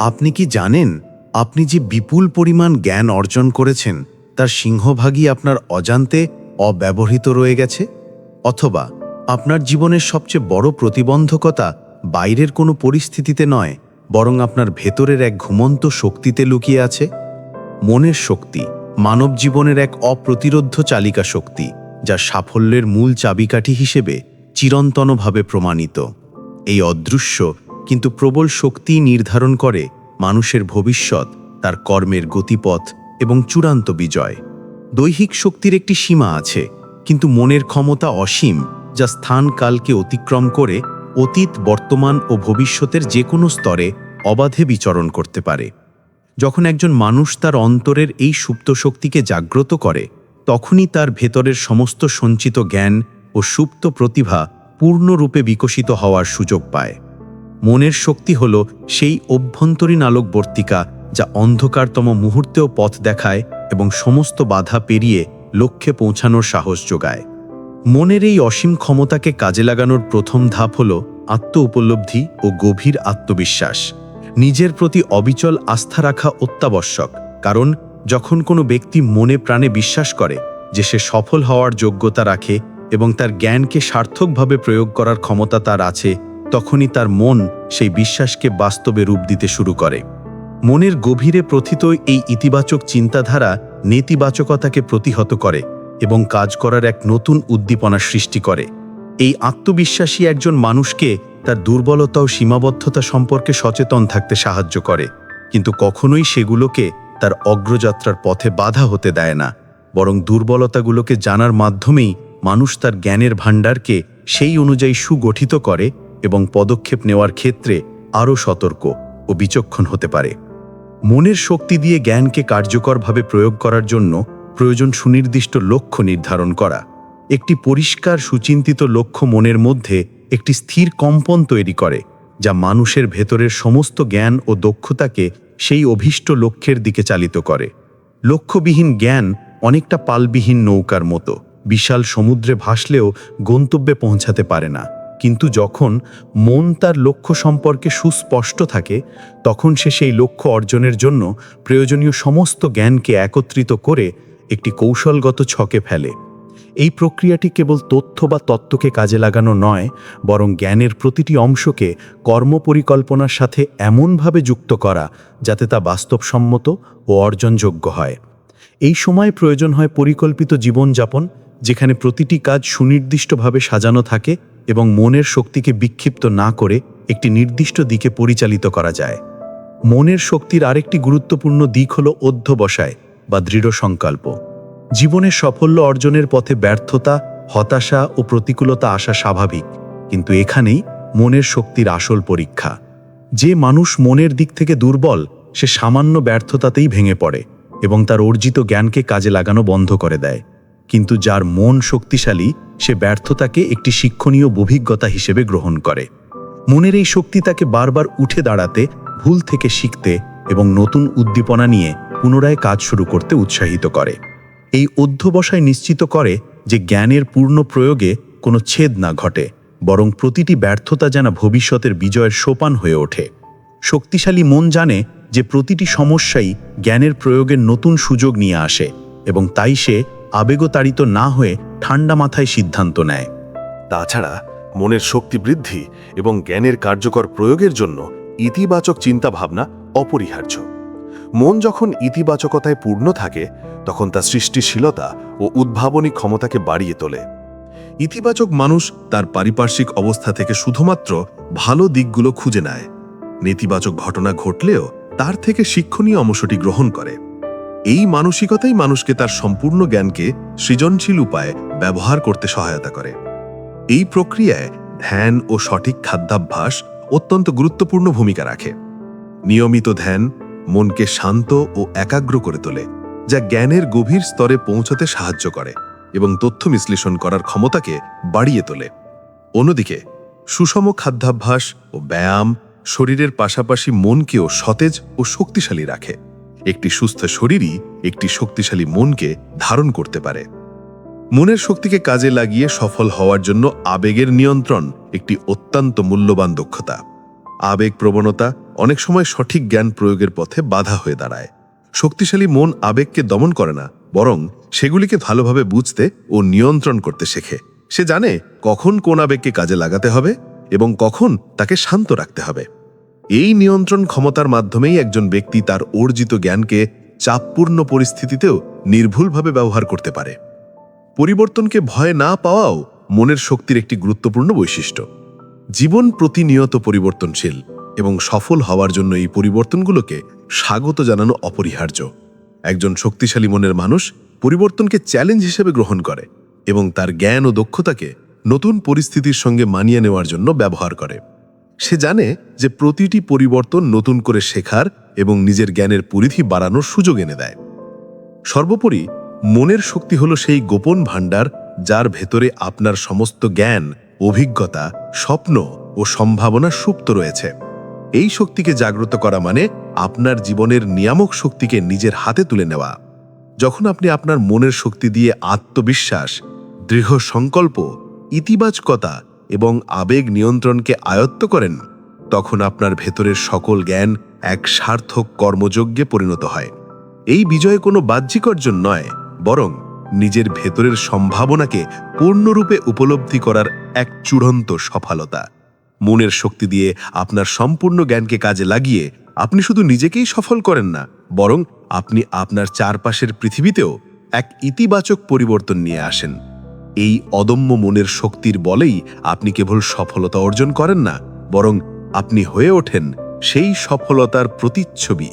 আপনি কি জানেন, আপনি যে বিপুল পরিমাণ জ্ঞান অর্জন করেছেন, তার সিংহভাগই আপনার অজান্তে অব্যবহৃত রয়ে গেছে? অথবা, আপনার জীবনের সবচেয়ে বড় প্রতিবন্ধকতা বাইরের কোনো পরিস্থিতিতে নয়, বরং আপনার ভেতরের এক ঘুমন্ত শক্তিতে লুকিয়ে আছে? মনের শক্তি, মানব জীবনের এক অপ্রতিরোধ্য চালিকা শক্তি, যা সাফল্যের মূল চাবিকাঠি হিসেবে চিরন্তনভাবে প্রমাণিত। এই অদৃশ্য কিন্তু প্রবল শক্তি নির্ধারণ করে মানুষের ভবিষ্যৎ, তার কর্মের গতিপথ এবং চূড়ান্ত বিজয়। দৈহিক শক্তির একটি সীমা আছে, কিন্তু মনের ক্ষমতা অসীম, যা স্থান কালকে অতিক্রম করে অতীত, বর্তমান ও ভবিষ্যতের যে কোনো স্তরে অবাধে বিচরণ করতে পারে। যখন একজন মানুষ তার অন্তরের এই সুপ্ত শক্তিকে জাগ্রত করে, তখনই তার ভেতরের সমস্ত সঞ্চিত জ্ঞান ও সুপ্ত প্রতিভা পূর্ণরূপে বিকশিত হওয়ার সুযোগ পায়। মনের শক্তি হল সেই অভ্যন্তরীণ আলোকবর্তিকা যা অন্ধকারতম মুহূর্তেও পথ দেখায় এবং সমস্ত বাধা পেরিয়ে লক্ষ্যে পৌঁছানোর সাহস যোগায়। মনের এই অসীম ক্ষমতাকে কাজে লাগানোর প্রথম ধাপ হল আত্ম উপলব্ধি ও গভীর আত্মবিশ্বাস। নিজের প্রতি অবিচল আস্থা রাখা অত্যাবশ্যক, কারণ যখন কোনো ব্যক্তি মনে প্রাণে বিশ্বাস করে যে সে সফল হওয়ার যোগ্যতা রাখে এবং তার জ্ঞানকে সার্থকভাবে প্রয়োগ করার ক্ষমতা তার আছে তখনই তার মন সেই বিশ্বাসকে বাস্তবে রূপ দিতে শুরু করে। মনের গভীরে প্রথিত এই ইতিবাচক চিন্তাধারা নেতিবাচকতাকে প্রতিহত করে এবং কাজ করার এক নতুন উদ্দীপনা সৃষ্টি করে। এই আত্মবিশ্বাসী একজন মানুষকে তার দুর্বলতা ও সীমাবদ্ধতা সম্পর্কে সচেতন থাকতে সাহায্য করে, কিন্তু কখনোই সেগুলোকে তার অগ্রযাত্রার পথে বাধা হতে দেয় না, বরং দুর্বলতাগুলোকে জানার মাধ্যমেই মানুষ তার জ্ঞানের ভাণ্ডারকে সেই অনুযায়ী সুগঠিত করে এবং পদক্ষেপ নেওয়ার ক্ষেত্রে আরও সতর্ক ও বিচক্ষণ হতে পারে। মনের শক্তি দিয়ে জ্ঞানকে কার্যকরভাবে প্রয়োগ করার জন্য প্রয়োজন সুনির্দিষ্ট লক্ষ্য নির্ধারণ করা। একটি পরিষ্কার সুচিন্তিত লক্ষ্য মনের মধ্যে একটি স্থির কম্পন তৈরি করে, যা মানুষের ভেতরের সমস্ত জ্ঞান ও দক্ষতাকে সেই অভীষ্ট লক্ষ্যের দিকে চালিত করে। লক্ষ্যবিহীন জ্ঞান অনেকটা পালবিহীন নৌকার মতো, বিশাল সমুদ্রে ভাসলেও গন্তব্যে পৌঁছাতে পারে না। কিন্তু যখন মন তার লক্ষ্য সম্পর্কে সুস্পষ্ট থাকে, তখন সে সেই লক্ষ্য অর্জনের জন্য প্রয়োজনীয় সমস্ত জ্ঞানকে একত্রিত করে একটি কৌশলগত ছকে ফেলে। এই প্রক্রিয়াটি কেবল তথ্য বা তত্ত্বকে কাজে লাগানো নয়, বরং জ্ঞানের প্রতিটি অংশকে কর্মপরিকল্পনার সাথে এমনভাবে যুক্ত করা যাতে তা বাস্তবসম্মত ও অর্জনযোগ্য হয়। এই সময় প্রয়োজন হয় পরিকল্পিত জীবনযাপন, যেখানে প্রতিটি কাজ সুনির্দিষ্টভাবে সাজানো থাকে এবং মনের শক্তিকে বিক্ষিপ্ত না করে একটি নির্দিষ্ট দিকে পরিচালিত করা যায়। মনের শক্তির আরেকটি গুরুত্বপূর্ণ দিক হল অধ্যবসায় বা দৃঢ় সংকল্প। জীবনের সাফল্য অর্জনের পথে ব্যর্থতা, হতাশা ও প্রতিকূলতা আসা স্বাভাবিক, কিন্তু এখানেই মনের শক্তির আসল পরীক্ষা। যে মানুষ মনের দিক থেকে দুর্বল, সে সামান্য ব্যর্থতাতেই ভেঙে পড়ে এবং তার অর্জিত জ্ঞানকে কাজে লাগানো বন্ধ করে দেয়। কিন্তু যার মন শক্তিশালী, সে ব্যর্থতাকে একটি শিক্ষণীয় অভিজ্ঞতা হিসেবে গ্রহণ করে। মনের এই শক্তি তাকে বারবার উঠে দাঁড়াতে, ভুল থেকে শিখতে এবং নতুন উদ্দীপনা নিয়ে পুনরায় কাজ শুরু করতে উৎসাহিত করে। এই অধ্যবসায় নিশ্চিত করে যে জ্ঞানের পূর্ণ প্রয়োগে কোনো ছেদ না ঘটে, বরং প্রতিটি ব্যর্থতা যেন ভবিষ্যতের বিজয়ের সোপান হয়ে ওঠে। শক্তিশালী মন জানে যে প্রতিটি সমস্যাই জ্ঞানের প্রয়োগের নতুন সুযোগ নিয়ে আসে এবং তাই সে আবেগতাড়িত না হয়ে ঠান্ডা মাথায় সিদ্ধান্ত নেয়। তাছাড়া মনের শক্তি বৃদ্ধি এবং জ্ঞানের কার্যকর প্রয়োগের জন্য ইতিবাচক চিন্তাভাবনা অপরিহার্য। মন যখন ইতিবাচকতায় পূর্ণ থাকে, তখন তা সৃষ্টিশীলতা ও উদ্ভাবনী ক্ষমতাকে বাড়িয়ে তোলে। ইতিবাচক মানুষ তার পারিপার্শ্বিক অবস্থা থেকে শুধুমাত্র ভালো দিকগুলো খুঁজে নেয়। নেতিবাচক ঘটনা ঘটলেও তার থেকে শিক্ষণীয় অংশটি গ্রহণ করে। এই মানসিকতাই মানুষকে তার সম্পূর্ণ জ্ঞানকে সৃজনশীল উপায়ে ব্যবহার করতে সহায়তা করে। এই প্রক্রিয়ায় ধ্যান ও সঠিক খাদ্যাভ্যাস অত্যন্ত গুরুত্বপূর্ণ ভূমিকা রাখে। নিয়মিত ধ্যান মনকে শান্ত ও একাগ্র করে তোলে, যা জ্ঞানের গভীর স্তরে পৌঁছাতে সাহায্য করে এবং তথ্য বিশ্লেষণ করার ক্ষমতাকে বাড়িয়ে তোলে। অন্যদিকে, সুষম খাদ্যাভ্যাস ও ব্যায়াম শরীরের পাশাপাশি মনকেও সতেজ ও শক্তিশালী রাখে। একটি সুস্থ শরীরই একটি শক্তিশালী মনকে ধারণ করতে পারে। মনের শক্তিকে কাজে লাগিয়ে সফল হওয়ার জন্য আবেগের নিয়ন্ত্রণ একটি অত্যন্ত মূল্যবান দক্ষতা। আবেগ প্রবণতা অনেক সময় সঠিক জ্ঞান প্রয়োগের পথে বাধা হয়ে দাঁড়ায়। শক্তিশালী মন আবেগকে দমন করে না, বরং সেগুলিকে ভালোভাবে বুঝতে ও নিয়ন্ত্রণ করতে শেখে। সে জানে কখন কোন আবেগকে কাজে লাগাতে হবে এবং কখন তাকে শান্ত রাখতে হবে। এই নিয়ন্ত্রণ ক্ষমতার মাধ্যমেই একজন ব্যক্তি তার অর্জিত জ্ঞানকে চাপপূর্ণ পরিস্থিতিতেও নির্ভুলভাবে ব্যবহার করতে পারে। পরিবর্তনকে ভয় না পাওয়াও মনের শক্তির একটি গুরুত্বপূর্ণ বৈশিষ্ট্য। জীবন প্রতিনিয়ত পরিবর্তনশীল এবং সফল হওয়ার জন্য এই পরিবর্তনগুলোকে স্বাগত জানানো অপরিহার্য। একজন শক্তিশালী মনের মানুষ পরিবর্তনকে চ্যালেঞ্জ হিসেবে গ্রহণ করে এবং তার জ্ঞান ও দক্ষতাকে নতুন পরিস্থিতির সঙ্গে মানিয়ে নেওয়ার জন্য ব্যবহার করে। সে জানে যে প্রতিটি পরিবর্তন নতুন করে শেখার এবং নিজের জ্ঞানের পরিধি বাড়ানোর সুযোগ এনে দেয়। সর্বোপরি, মনের শক্তি হলো সেই গোপন ভাণ্ডার যার ভেতরে আপনার সমস্ত জ্ঞান, অভিজ্ঞতা, স্বপ্ন ও সম্ভাবনা সুপ্ত রয়েছে। এই শক্তিকে জাগ্রত করা মানে আপনার জীবনের নিয়ামক শক্তিকে নিজের হাতে তুলে নেওয়া। যখন আপনি আপনার মনের শক্তি দিয়ে আত্মবিশ্বাস দৃঢ় সংকল্প ইতিবাচকতা এবং আবেগ নিয়ন্ত্রণকে আয়ত্ত করেন, তখন আপনার ভেতরের সকল জ্ঞান এক সার্থক কর্মযজ্ঞে পরিণত হয়। এই বিজয় কোনো বাহ্যিক অর্জন নয়, বরং নিজের ভেতরের সম্ভাবনাকে পূর্ণরূপে উপলব্ধি করার এক চূড়ান্ত সফলতা। মনের শক্তি দিয়ে আপনার সম্পূর্ণ জ্ঞানকে কাজে লাগিয়ে আপনি শুধু নিজেকেই সফল করেন না, বরং আপনি আপনার চারপাশের পৃথিবীতেও এক ইতিবাচক পরিবর্তন নিয়ে আসেন। এই অদম্য মনের শক্তির বলেই আপনি কেবল সফলতা অর্জন করেন না, বরং আপনি হয়ে ওঠেন সেই সফলতার প্রতিচ্ছবি।